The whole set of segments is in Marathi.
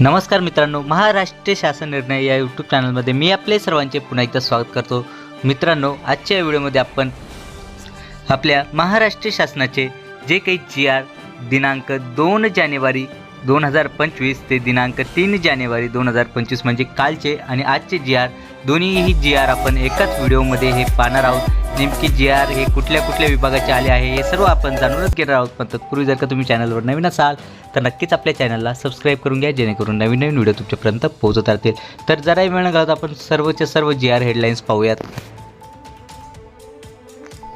नमस्कार मित्रांनो महाराष्ट्र शासन निर्णय या यूट्यूब चॅनलमध्ये मी आपले सर्वांचे पुन्हा एकदा स्वागत करतो. मित्रांनो आजच्या व्हिडिओमध्ये आपण आपल्या महाराष्ट्र शासनाचे जे काही जी आर दिनांक दोन जानेवारी दोन हजार पंचवीस ते दिनांक तीन जानेवारी दोन हजार पंचवीस म्हणजे कालचे आणि आजचे जी आर दोन्हीही जी आर आपण एकाच व्हिडिओमध्ये हे पाहणार आहोत. नेमकी जी आर हे कुठल्या कुठल्या विभागाचे आले आहे हे सर्व आपण जाणूनच घेणार आहोत. पण तत्पूर्वी जर का तुम्ही चॅनलवर नवीन असाल तर नक्कीच आपल्या चॅनलला सबस्क्राईब करून घ्या जेणेकरून नवीन नवीन व्हिडिओ तुमच्यापर्यंत पोहोचत राहतील. तर जराही वेळ घालत आपण सर्वच्या सर्व जी आर हेडलाईन्स पाहूयात.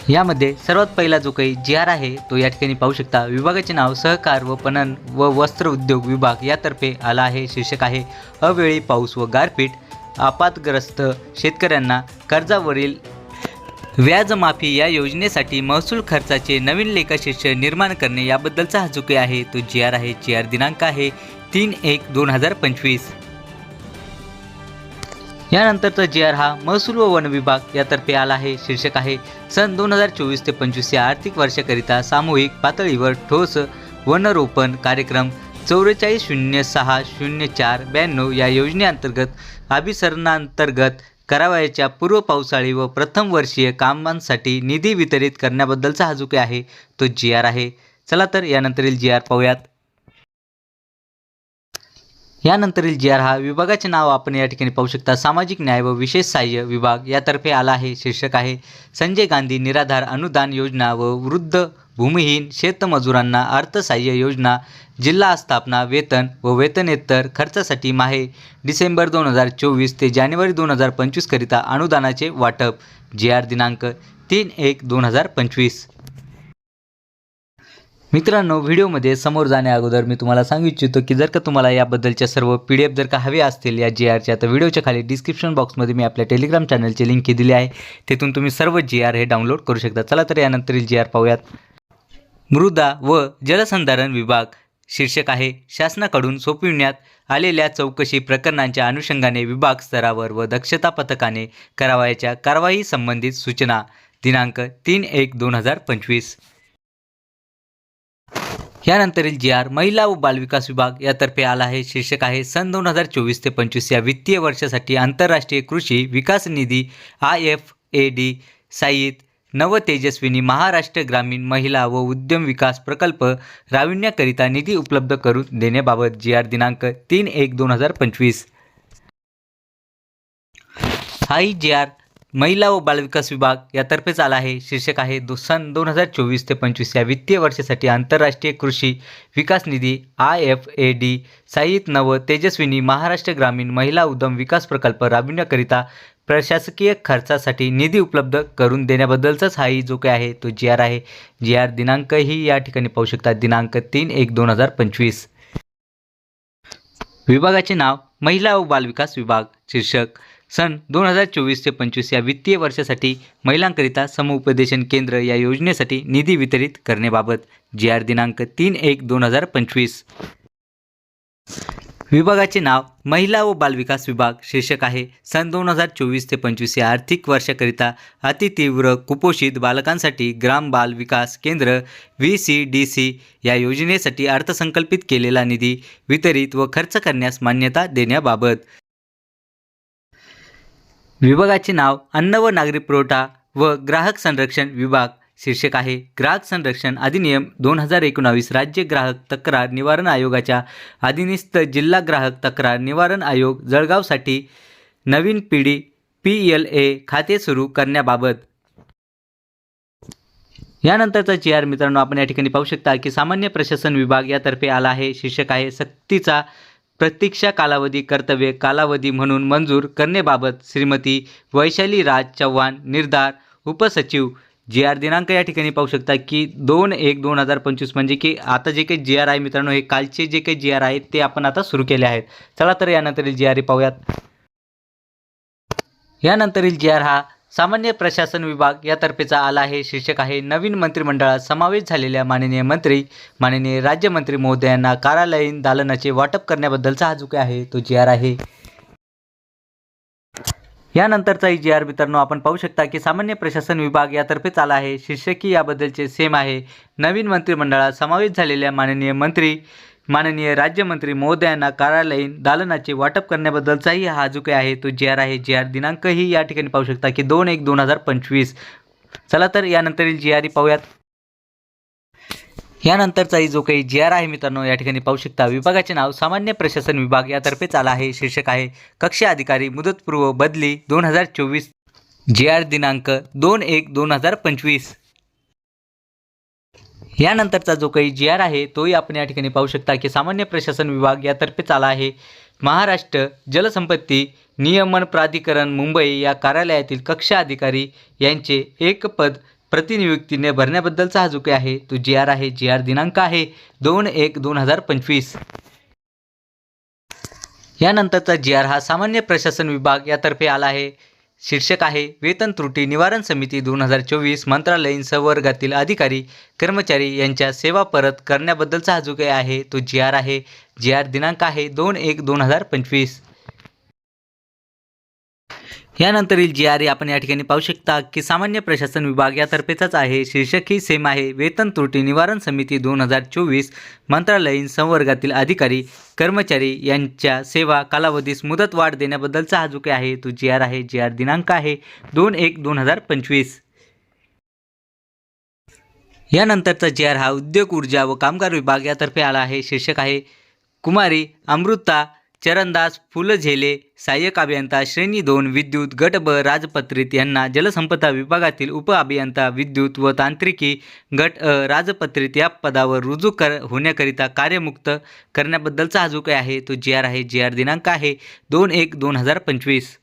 यामध्ये सर्वात पहिला जो काही जी आर आहे तो या ठिकाणी पाहू शकता. विभागाचे नाव सहकार व पणन व वस्त्र उद्योग विभाग यातर्फे आला आहे शीर्षक आहे अवेळी पाऊस व गारपीट आपातग्रस्त शेतकऱ्यांना कर्जावरील व्याजमाफी या योजनेसाठी महसूल खर्चाचे नवीन लेखाशीर्ष निर्माण करणे याबद्दलचा हा जो काही आहे. तो जी आर आहे. जी आर दिनांक आहे तीन एक दोन हजार पंचवीस. यानंतरचा जी आर हा महसूल व वन विभाग यातर्फे आला आहे. शीर्षक आहे सन दोन हजार चोवीस ते पंचवीस या आर्थिक वर्षाकरिता सामूहिक पातळीवर ठोस वनरोपण कार्यक्रम चौवेचाळीस शून्य सहा शून्य चार ब्याण्णव या योजनेअंतर्गत अभिसरणांतर्गत करावयाच्या पूर्व पावसाळी व प्रथम वर्षीय कामांसाठी निधी वितरित करण्याबद्दलचा हा जो काही आहे तो जी आर आहे. चला तर यानंतरील जी आर पाहूयात. यानंतरील जी आर हा विभागाचे नाव आपण या ठिकाणी पाहू शकता. सामाजिक न्याय व विशेष सहाय्य विभाग यातर्फे आला आहे शीर्षक आहे. संजय गांधी निराधार अनुदान योजना व वृद्ध भूमिहीन शेतमजुरांना अर्थसहाय्य योजना जिल्हा आस्थापना वेतन व वेतनेतर खर्चासाठी माहे. डिसेंबर दोन हजार चोवीस ते जानेवारी दोन हजार पंचवीसकरिता अनुदानाचे वाटप. जी आर दिनांक तीन एक दोन हजार पंचवीस. मित्रांनो व्हिडिओमध्ये समोर जाण्या अगोदर मी तुम्हाला सांगू इच्छितो की जर का तुम्हाला याबद्दलच्या सर्व पी डी एफ जर का हवे असतील या जी आरच्या तर व्हिडिओच्या खाली डिस्क्रिप्शन बॉक्समध्ये मी आपल्या टेलिग्राम चॅनलची लिंक दिली आहे. तिथून तुम्ही सर्व जी आर हे डाउनलोड करू शकता. चला तर यानंतरील जी आर पाहूयात. मृदा व जलसंधारण विभाग शीर्षक आहे. शासनाकडून सोपविण्यात आलेल्या चौकशी प्रकरणांच्या अनुषंगाने विभाग स्तरावर व दक्षता पथकाने करावयाच्या कारवाई संबंधित सूचना. दिनांक तीन एक दोन हजार पंचवीस. यानंतरील जी आर महिला व बालविकास विभाग यातर्फे आला आहे. शीर्षक आहे सन दोन हजार चोवीस ते पंचवीस या वित्तीय वर्षासाठी आंतरराष्ट्रीय कृषी विकास निधी आय एफ ए डी साईत नवतेजस्विनी महाराष्ट्र ग्रामीण महिला व उद्यम विकास प्रकल्प राबविण्याकरिता निधी उपलब्ध करून देण्याबाबत जी आर दिनांक तीन एक दोन हजार पंचवीस. हाई जी आर महिला व बालविकास विभाग यातर्फेच आला आहे. शीर्षक आहे दो सन दोन हजार चोवीस ते पंचवीस या वित्तीय वर्षासाठी आंतरराष्ट्रीय कृषी विकास निधी आय एफ ए डी साईत नव तेजस्विनी महाराष्ट्र ग्रामीण महिला उद्यम विकास प्रकल्प राबविण्याकरिता प्रशासकीय खर्चासाठी निधी उपलब्ध करून देण्याबद्दलचाच हाही जो काही आहे तो जी आर आहे. जी आर दिनांकही या ठिकाणी पाहू शकता दिनांक तीन एक दोन हजार पंचवीस. विभागाचे नाव महिला व बालविकास विभाग शीर्षक सन दोन हजार चोवीस ते पंचवीस या वित्तीय वर्षासाठी महिलांकरिता समुपदेशन केंद्र या योजनेसाठी निधी वितरित करण्याबाबत जी आर दिनांक तीन एक दोन हजार पंचवीस. विभागाचे नाव महिला व बालविकास विभाग शीर्षक आहे. सन दोन हजार चोवीस ते पंचवीस या आर्थिक वर्षाकरिता अतितीव्र कुपोषित बालकांसाठी ग्राम बाल विकास केंद्र व्ही सी डी सी या योजनेसाठी अर्थसंकल्पित केलेला निधी वितरित व खर्च करण्यास मान्यता देण्याबाबत विभागाचे नाव अन्न व नागरी पुरवठा व ग्राहक संरक्षण विभाग शीर्षक आहे. ग्राहक संरक्षण अधिनियम दोन हजार एकोणावीस राज्य ग्राहक तक्रार निवारण आयोगाच्या अधीनस्थ जिल्हा ग्राहक तक्रार निवारण आयोग जळगावसाठी नवीन पिढी पी एल ए खाते सुरू करण्याबाबत. यानंतरचा जी आर मित्रांनो आपण या ठिकाणी पाहू शकता की सामान्य प्रशासन विभाग यातर्फे आला आहे. शीर्षक आहे सक्तीचा प्रतीक्षा कालावधी कर्तव्य कालावधी म्हणून मंजूर करण्याबाबत श्रीमती वैशाली राज चव्हाण निर्धार उपसचिव जी आर दिनांक या ठिकाणी पाहू शकता की दोन एक दोन हजार पंचवीस म्हणजे की आता जे काही जी आर आहे मित्रांनो हे कालचे जे काही जी आर आहेत ते आपण आता सुरू केले आहेत. चला तर यानंतरील जी आर पाहूयात. यानंतरील जी आर हा सामान्य प्रशासन विभाग यातर्फेचा आला आहे. शीर्षक आहे नवीन मंत्रिमंडळात समावेश झालेल्या माननीय मंत्री माननीय राज्यमंत्री महोदयांना कार्यालयीन दालनाचे वाटप करण्याबद्दलचा हा जो आहे. तो जी आर आहे. यानंतरचा जी आर मित्रांनो आपण पाहू शकता की सामान्य प्रशासन विभाग यातर्फेच आला आहे. शीर्षकी याबद्दलचे सेम आहे. नवीन मंत्रिमंडळात समावेश झालेल्या माननीय मंत्री माननीय राज्यमंत्री महोदयांना कार्यालयीन दालनाचे वाटप करण्याबद्दलचाही हा जो काही आहे तो जी आर आहे जी आर दिनांकही या ठिकाणी पाहू शकता की दोन एक दोन हजार पंचवीस. चला तर यानंतरील जी आर पाहूयात. यानंतरचाही जो काही जी आर आहे मित्रांनो या ठिकाणी पाहू शकता. विभागाचे नाव सामान्य प्रशासन विभाग यातर्फेच आला आहे. शीर्षक आहे कक्षा अधिकारी मुदतपूर्व बदली दोन हजार चोवीस. जी आर दिनांक दोन एक दोन हजार पंचवीस. यानंतरचा जो काही जी आर आहे तोही आपण या ठिकाणी पाहू शकता की सामान्य प्रशासन विभाग यातर्फे चाला आहे. महाराष्ट्र जलसंपत्ती नियमन प्राधिकरण मुंबई या कार्यालयातील कक्षा अधिकारी यांचे एक पद प्रतिनियुक्तीने भरण्याबद्दलचा हा जो काही आहे तो जी आर आहे जी आर दिनांक आहे दोन एक दोन हजार पंचवीस. यानंतरचा जी आर हा सामान्य प्रशासन विभाग यातर्फे आला आहे. शीर्षक आहे वेतन त्रुटी निवारण समिती दोन हजार चोवीस मंत्रालयीन संवर्गातील अधिकारी कर्मचारी यांच्या सेवा परत करण्याबद्दलचा हा जो काही आहे. तो जी आर आहे. जी आर दिनांक आहे दोन एक दोन हजार पंचवीस. यानंतरील जी आर आपण या ठिकाणी पाहू शकता की सामान्य प्रशासन विभाग यातर्फेचाच आहे. शीर्षक ही सेम आहे. वेतन त्रुटी निवारण समिती दोन हजार चोवीस मंत्रालयीन संवर्गातील अधिकारी कर्मचारी यांच्या सेवा कालावधीस मुदतवाढ देण्याबद्दलचा हा जो काही आहे तो जी आर आहे जी आर दिनांक आहे दोन एक दोन हजार पंचवीस. यानंतरचा जी आर हा उद्योग ऊर्जा व कामगार विभाग यातर्फे आला आहे. शीर्षक आहे कुमारी अमृता चरणदास फुलझेले सहाय्यक अभियंता श्रेणी दोन विद्युत गट ब राजपत्रित यांना जलसंपदा विभागातील उप अभियंता विद्युत व तांत्रिकी गट अ राजपत्रित या पदावर रुजू कर होण्याकरिता कार्यमुक्त करण्याबद्दलचा हा जो काही आहे तो जी आर आहे जी आर दिनांक आहे दोन एक दोन हजार पंचवीस.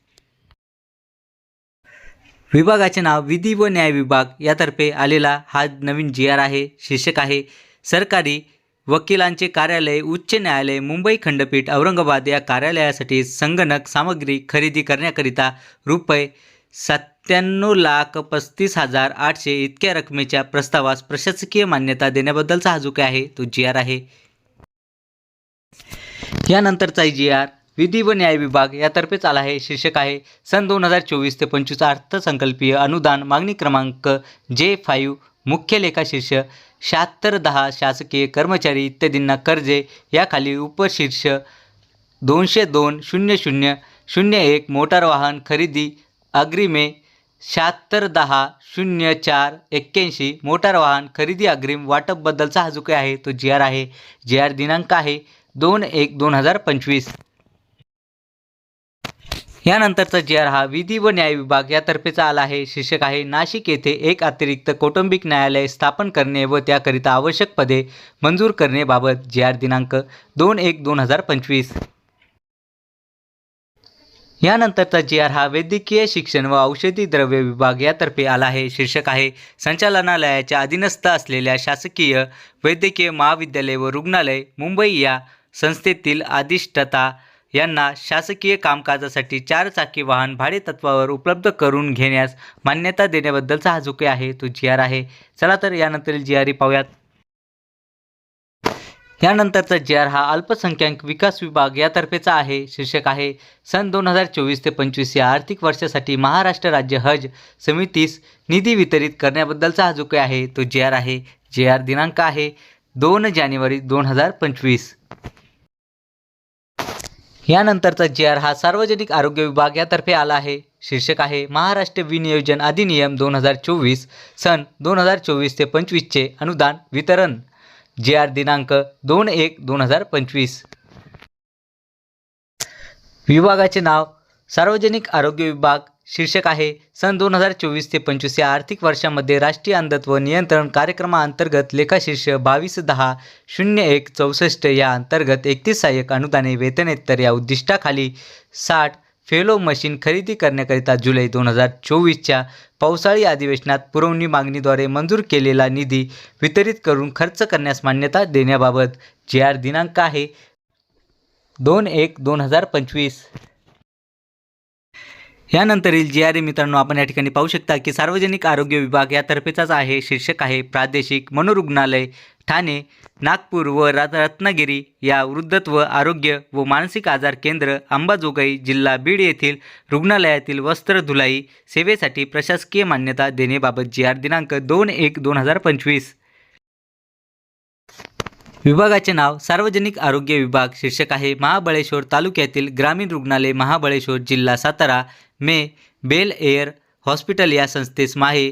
विभागाचे नाव विधी व न्याय विभाग यातर्फे आलेला हा नवीन जी आर आहे शीर्षक आहे सरकारी वकिलांचे कार्यालय उच्च न्यायालय मुंबई खंडपीठ औरंगाबाद या कार्यालयासाठी संगणक सामग्री खरेदी करण्याकरिता रुपये सत्त्याण्णव लाख पस्तीस हजार आठशे इतक्या रकमेच्या प्रस्तावास प्रशासकीय मान्यता देण्याबद्दलचा हा जो काही आहे तो जी आर आहे. यानंतरचा जी आर विधी व न्याय विभाग यातर्फेच आला आहे शीर्षक आहे सन दोन हजार चोवीस ते पंचवीस अर्थसंकल्पीय अनुदान मागणी क्रमांक जे फाईव्ह मुख्य लेखा शीर्ष शहात्तर दहा शासकीय कर्मचारी इत्यादींना कर्जे याखाली उपशीर्ष दोनशे दोन शून्य शून्य शून्य एक मोटार वाहन खरेदी अग्रिमे शहात्तर दहा शून्य चार एक्क्याऐंशी मोटार वाहन खरेदी अग्रिम वाटपबद्दलचा हा जो काही आहे तो जी आर आहे. जी आर दिनांक आहे दोन एक दोन हजार पंचवीस. यानंतरचा जी आर हा विधी व न्याय विभाग यातर्फेचा आला आहे. शीर्षक आहे नाशिक येथे एक अतिरिक्त कौटुंबिक न्यायालय स्थापन करणे व त्याकरिता आवश्यक पदे मंजूर करण्याबाबत जी आर दिनांक दोन एक दोन हजार पंचवीस. यानंतरचा जी आर हा वैद्यकीय शिक्षण व औषधी द्रव्य विभाग यातर्फे आला आहे. शीर्षक आहे संचालनालयाच्या अधीनस्थ असलेल्या शासकीय वैद्यकीय महाविद्यालय व रुग्णालय मुंबई या संस्थेतील अधिष्ठता यांना शासकीय कामकाजासाठी चार चाकी वाहन भाडे तत्वावर उपलब्ध करून घेण्यास मान्यता देण्याबद्दलचा हा जो काही आहे. तो जी आर आहे. चला तर यानंतरील जी आर पाहूयात. यानंतरचा जी आर हा अल्पसंख्याक विकास विभाग यातर्फेचा आहे. शीर्षक आहे सन दोन हजार चोवीस ते पंचवीस या आर्थिक वर्षासाठी महाराष्ट्र राज्य हज समितीस निधी वितरित करण्याबद्दलचा हा जो काही आहे. तो जी आर आहे. जी आर दिनांक आहे दोन जानेवारी दोन हजार पंचवीस. यानंतरचा जी आर हा सार्वजनिक आरोग्य विभाग यातर्फे आला आहे. शीर्षक आहे महाराष्ट्र विनियोजन अधिनियम दोन हजार चोवीस सन दोन हजार चोवीस ते पंचवीसचे अनुदान वितरण. जे आर दिनांक दोन एक दोन हजार पंचवीस. विभागाचे नाव सार्वजनिक आरोग्य विभाग शीर्षक आहे सन दोन हजार चोवीस ते पंचवीस या आर्थिक वर्षामध्ये राष्ट्रीय अंधत्व नियंत्रण कार्यक्रमाअंतर्गत लेखाशीर्ष बावीस दहा शून्य एक चौसष्ट या अंतर्गत एकतीस सहाय्यक अनुदाने वेतनेतर या उद्दिष्टाखाली साठ फेलो मशीन खरेदी करण्याकरिता जुलै दोन हजार चोवीसच्या पावसाळी अधिवेशनात पुरवणी मागणीद्वारे मंजूर केलेला निधी वितरित करून खर्च करण्यास मान्यता देण्याबाबत जे आर दिनांक आहे दोन एक दोन हजार पंचवीस. यानंतरील जी आर मित्रांनो आपण या ठिकाणी पाहू शकता की सार्वजनिक आरोग्य विभाग यातर्फेचाच आहे. शीर्षक आहे प्रादेशिक मनोरुग्णालय ठाणे नागपूर व रत्नागिरी या वृद्धत्व आरोग्य व मानसिक आजार केंद्र अंबाजोगाई जिल्हा बीड येथील रुग्णालयातील वस्त्र धुलाई सेवेसाठी प्रशासकीय मान्यता देण्याबाबत जी आर दिनांक दोन एक दोन हजार पंचवीस. विभागाचे नाव सार्वजनिक आरोग्य विभाग. शीर्षक आहे महाबळेश्वर तालुक्यातील ग्रामीण रुग्णालय महाबळेश्वर जिल्हा सातारा मे बेल एअर हॉस्पिटल या संस्थेस माहे.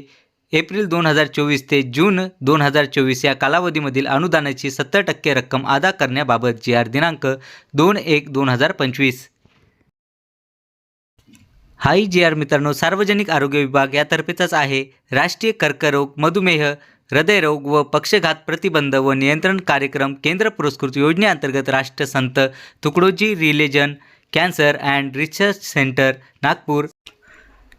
एप्रिल दोन हजार चोवीस ते जून दोन हजार चोवीस या कालावधीमधील अनुदानाची सत्तर टक्के रक्कम अदा करण्याबाबत जी आर दिनांक दोन एक दोन हजार पंचवीस. हाई जी आर मित्रांनो सार्वजनिक आरोग्य विभाग यातर्फेचाच आहे. राष्ट्रीय कर्करोग मधुमेह हृदयरोग व पक्षघात प्रतिबंध व नियंत्रण कार्यक्रम केंद्र पुरस्कृत योजनेअंतर्गत Rashtrasant Tukdoji regional cancer and research centre Nagpur.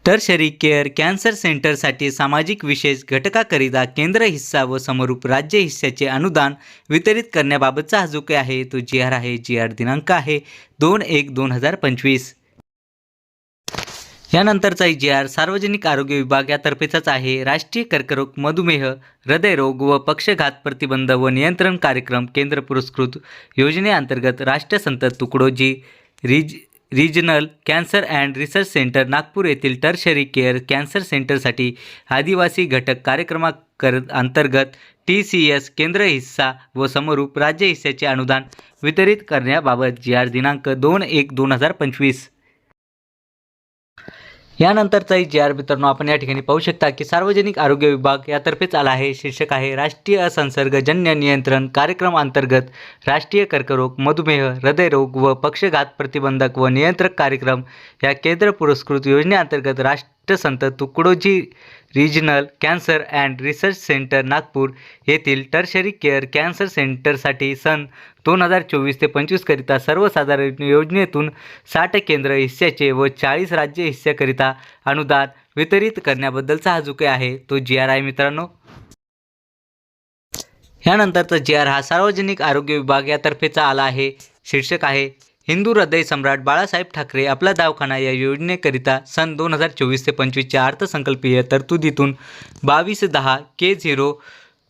Tertiary care cancer सेंटरसाठी सामाजिक विशेष घटकाकरिता केंद्र हिस्सा व समरूप राज्य हिस्साचे अनुदान वितरित करण्याबाबतचा हा जो काही आहे तो जी आर आहे जी आर दिनांक आहे दोन एक दोन हजार पंचवीस. यानंतरचा जी आर सार्वजनिक आरोग्य विभाग यातर्फेचाच आहे. राष्ट्रीय कर्करोग मधुमेह हृदयरोग व पक्षघात प्रतिबंध व नियंत्रण कार्यक्रम केंद्र पुरस्कृत योजनेअंतर्गत राष्ट्रसंत Tukdoji ridge regional cancer and research centre Nagpur येथील टर्शरी केअर कॅन्सर सेंटरसाठी आदिवासी घटक कार्यक्रमाकर अंतर्गत टी सी एस केंद्र हिस्सा व समरूप राज्य हिस्साचे अनुदान वितरित करण्याबाबत जी आर दिनांक दोन एक दोन हजार पंचवीस यानंतरचाही जी आर मित्रांनो आपण या ठिकाणी पाहू शकता की सार्वजनिक आरोग्य विभाग यातर्फेच आला आहे. शीर्षक आहे राष्ट्रीय असंसर्गजन्य नियंत्रण कार्यक्रम अंतर्गत राष्ट्रीय कर्करोग मधुमेह हृदयरोग व पक्षघात प्रतिबंधक व नियंत्रक कार्यक्रम या केंद्र पुरस्कृत योजनेअंतर्गत Rashtra Sant Tukdoji regional cancer and research centre Nagpur येथील टर्शरी केअर कॅन्सर सेंटरसाठी सन दोन हजार चोवीस ते पंचवीसकरिता सर्वसाधारण योजनेतून साठ केंद्र हिस्स्याचे व चाळीस राज्य हिस्स्याकरिता अनुदान वितरित करण्याबद्दलचा हा जो आहे. तो जी आर आहे मित्रांनो. ह्यानंतरचा जी आर हा सार्वजनिक आरोग्य विभाग यातर्फेचा आला आहे. शीर्षक आहे हिंदू हृदय सम्राट बाळासाहेब ठाकरे आपला दवाखाना या योजनेकरिता सन दोन हजार चोवीस ते पंचवीसच्या अर्थसंकल्पीय तरतुदीतून बावीस दहा के झिरो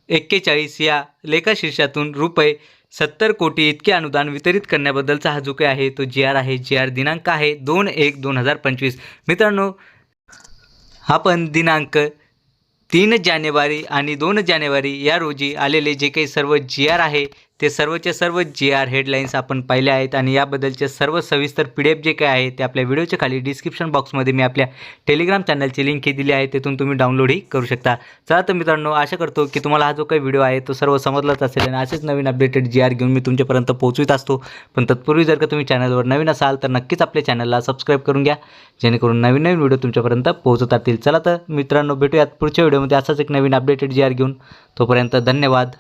एक्केचाळीस या लेखाशीर्षातून रुपये सत्तर कोटी इतके अनुदान वितरित करण्याबद्दलचा हा जो काही आहे तो जी आर आहे जी आर दिनांक आहे दोन एक दोन हजार पंचवीस. मित्रांनो आपण दिनांक तीन जानेवारी आणि दोन जानेवारी या रोजी आलेले जे काही सर्व जी आर आहे ते सर्वचे सर्व जी आर हेडलाईन्स आपण पाहिल्या आहेत आणि याबद्दलचे सर्व सविस्तर पी डी एफ जे काय आहे ते आपल्या व्हिडिओच्या खाली डिस्क्रिप्शन बॉक्समध्ये मी आपल्या टेलिग्राम चॅनलची लिंक ही दिली आहे तिथून तुम्ही डाउनलोडही करू शकता. चला तर मित्रांनो आशा करतो की तुम्हाला हा जो काही व्हिडिओ आहे तो सर्व समजलाच असेल आणि असेच नवीन अपडेटेड जी आर घेऊन मी तुमच्यापर्यंत पोहोचवित असतो. पण तत्पूर्वी जर का तुम्ही चॅनलवर नवीन असाल तर नक्कीच आपल्या चॅनलला सबस्क्राईब करून घ्या जेणेकरून नवीन नवीन व्हिडिओ तुमच्यापर्यंत पोहोचत असतील चला तर मित्रांनो भेटूयात पुढच्या व्हिडिओमध्ये असाच एक नवीन अपडेटेड जी आर घेऊन. तोपर्यंत धन्यवाद.